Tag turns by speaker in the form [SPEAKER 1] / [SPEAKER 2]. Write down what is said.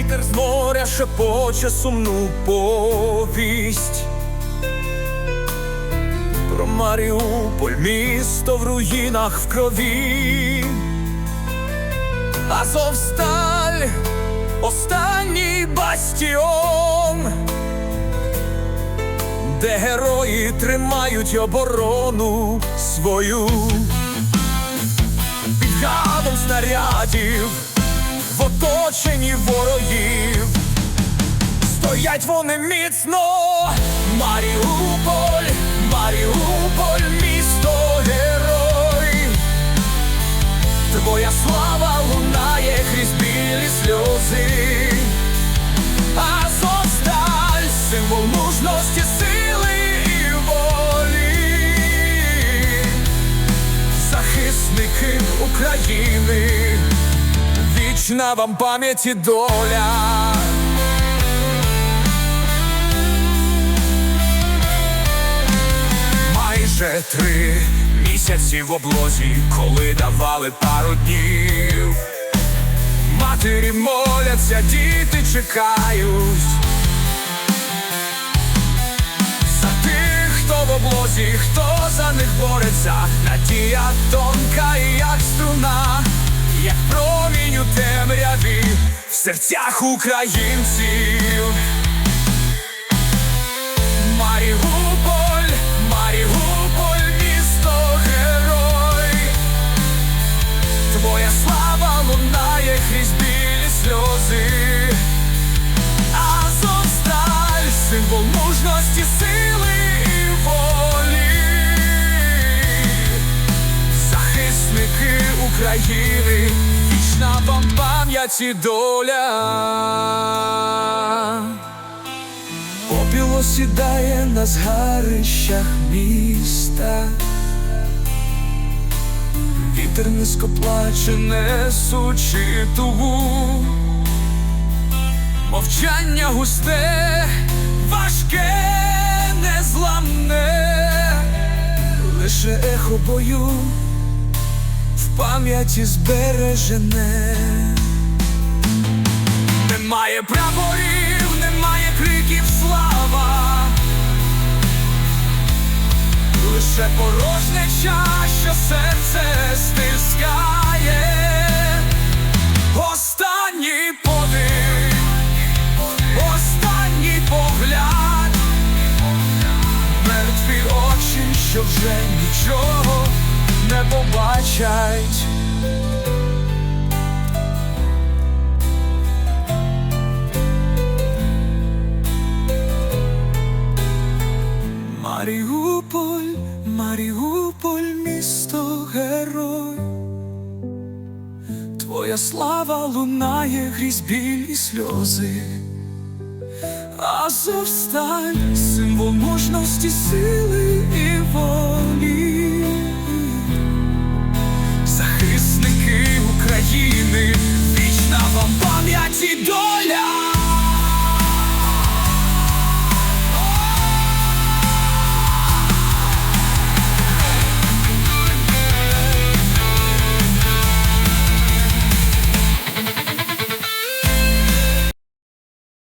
[SPEAKER 1] Вітер з моря шепоче сумну повість. Про Маріуполь, місто в руїнах в крові. Азовсталь, останній бастіон, де герої тримають оборону свою під гадом снарядів, в оточенні ворогів. Стоять вони міцно, Маріуполь, Маріуполь, місто герой. Твоя слава лунає крізь білі сльози, Азовсталь – символ мужності, сили і волі, захисники України, вічна вам пам'ять і доля. Майже три місяці в облозі, коли давали пару днів. Матері моляться, діти чекають. За тих, хто в облозі, хто за них бореться, надія тонка, і як струна, як промінь у темряві в серцях українців. Маріуполь, Маріуполь, місто герой. Твоя слава лунає крізь білі сльози. Азовсталь – символ мужності, сили України, вічна вам пам'ять і доля. Попіл осідає на згарищах міста. Вітер низько плаче, несучи тугу. Мовчання густе, важке, незламне, лише ехо бою в пам'яті збережене. Немає прапорів, немає криків слава, лише порожнеча, що серце стискає. Останній подих, останній погляд, мертві очі, що вже нічого не побачать. Маріуполь, Маріуполь, місто герой. Твоя слава лунає крізь білі сльози. Азовсталь – символ мужності, сили і волі. України, вічна вам пам'яті доля.